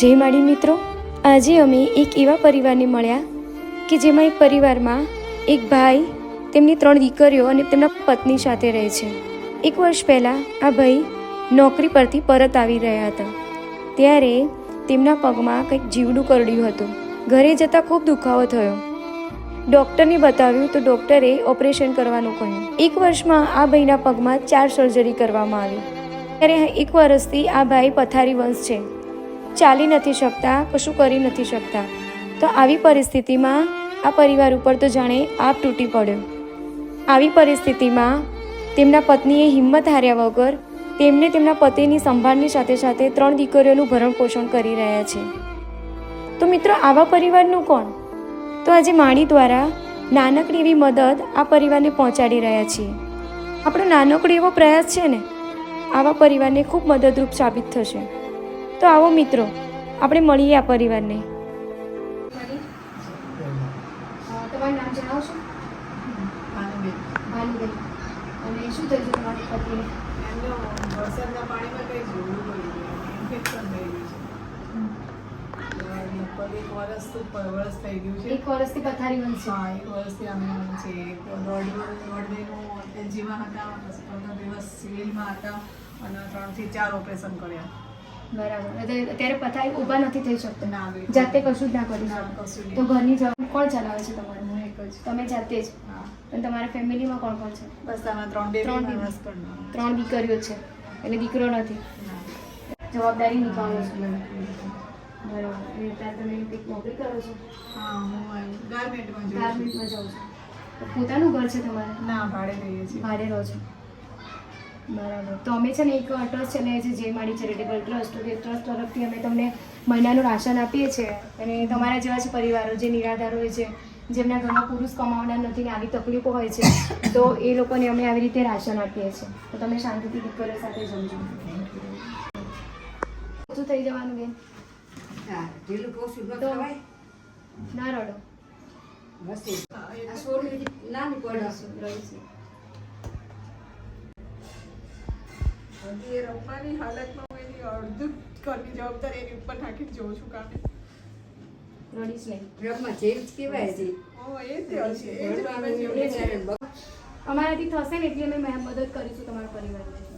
જય માડી મિત્રો, આજે અમે એક એવા પરિવારને મળ્યા કે જેમાં એક પરિવારમાં એક ભાઈ તેમની ત્રણ દીકરીઓ અને તેમના પત્ની સાથે રહે છે. એક વર્ષ પહેલાં આ ભાઈ નોકરી પરથી પરત આવી રહ્યા હતા. ત્યારે તેમના પગમાં કંઈક જીવડું કરડ્યું હતું. ઘરે જતાં ખૂબ દુખાવો થયો. ડૉક્ટરને બતાવ્યું તો ડૉક્ટરે ઓપરેશન કરવાનું કહ્યું. એક વર્ષમાં આ ભાઈના પગમાં ચાર સર્જરી કરવામાં આવી. ત્યારે એક વર્ષથી આ ભાઈ પથારી વંશ છે. ચાલી નથી શકતા, કશું કરી નથી શકતા. તો આવી પરિસ્થિતિમાં આ પરિવાર ઉપર તો જાણે આપ તૂટી પડ્યો. આવી પરિસ્થિતિમાં તેમના પત્નીએ હિંમત હાર્યા વગર તેમને તેમના પતિની સંભાળની સાથે સાથે ત્રણ દીકરીઓનું ભરણ પોષણ કરી રહ્યા છે. તો મિત્રો, આવા પરિવારનું કોણ? તો આજે માણી દ્વારા નાનકડી એવી મદદ આ પરિવારને પહોંચાડી રહ્યા છીએ. આપણો નાનકડો એવો પ્રયાસ છે ને? આવા પરિવારને ખૂબ મદદરૂપ સાબિત થશે. તો આવો મિત્રો આપણે મળીએ આ પરિવારને. તમારું નામ જણાવશો અને શું થયું છે તમારી પત્નીને? વરસાદના પાણીમાં કંઈ ગયું. ઇન્ફેક્શન થઈ ગયું છે. લગભગ એક વર્ષ તો પર વર્ષ થઈ ગયું છે. એક વર્ષથી પથારી બનશે હા એક વર્ષથી અમે એમ છે. એક દોઢ દોઢ મહિનો એલજીમાં હતા પછી પંદર દિવસ સિવિલમાં હતા અને ત્રણથી ચાર ઓપરેશન કર્યા. બરાબર. અત્યારે પથારી ઊભા નથી થઈ શકતો. ના. જાતે કશું જ ના કરી શકો. તો ઘરની જવાબ કોણ ચલાવે છે તમારું? હું એક જ. તમે જાતે જ. અને તમારા ફેમિલીમાં કોણ કોણ છે? બસ આમાં ત્રણ ત્રણ ત્રણ દીકરીઓ છે. એટલે દીકરો નથી. જવાબદારી નિભાવો છો. બરાબર. એટલે તમે કંઈક નોકરી કરો છો? હા હું ગાર્મેન્ટમાં ગાર્મેન્ટમાં જાઉં છું. પોતાનું ઘર છે તમારે? ના ભાડે રહીએ છીએ. ભાડે રહો છો. બરાબર. તો અમે છે ને એક ટ્રસ્ટ ચલાવીએ છીએ જે માડી ચેરિટેબલ ટ્રસ્ટ તો એ ટ્રસ્ટ તરફથી અમે તમને મહિનાનું રાશન આપીએ છીએ. અને તમારા જેવા છે પરિવારો જે નિરાધાર હોય છે જેમના ઘરમાં પુરુષ કમાવનાર નથી ને આવી તકલીફો હોય છે તો એ લોકોને અમે આવી રીતે રાશન આપીએ છીએ. તો તમે શાંતિથી દીકરીઓ સાથે જમજો. ઓછું થઈ જવાનું બેન. ન. ના રડો. બસ નાની પડે. રહીશું એ રમવાની હાલતમાં હું એની અડધું જ ઘરની જવાબદારી એની ઉપર નાખીને જોઉં છું કામે રડીશ નહીં રમવા જેવી જ કહેવાય હજી. ઓ એ જ હશે એ જ રમે રડવાનું જેવું એવું છે છે. અમારાથી થશે ને એટલે અમે મદદ કરીશું તમારા પરિવારને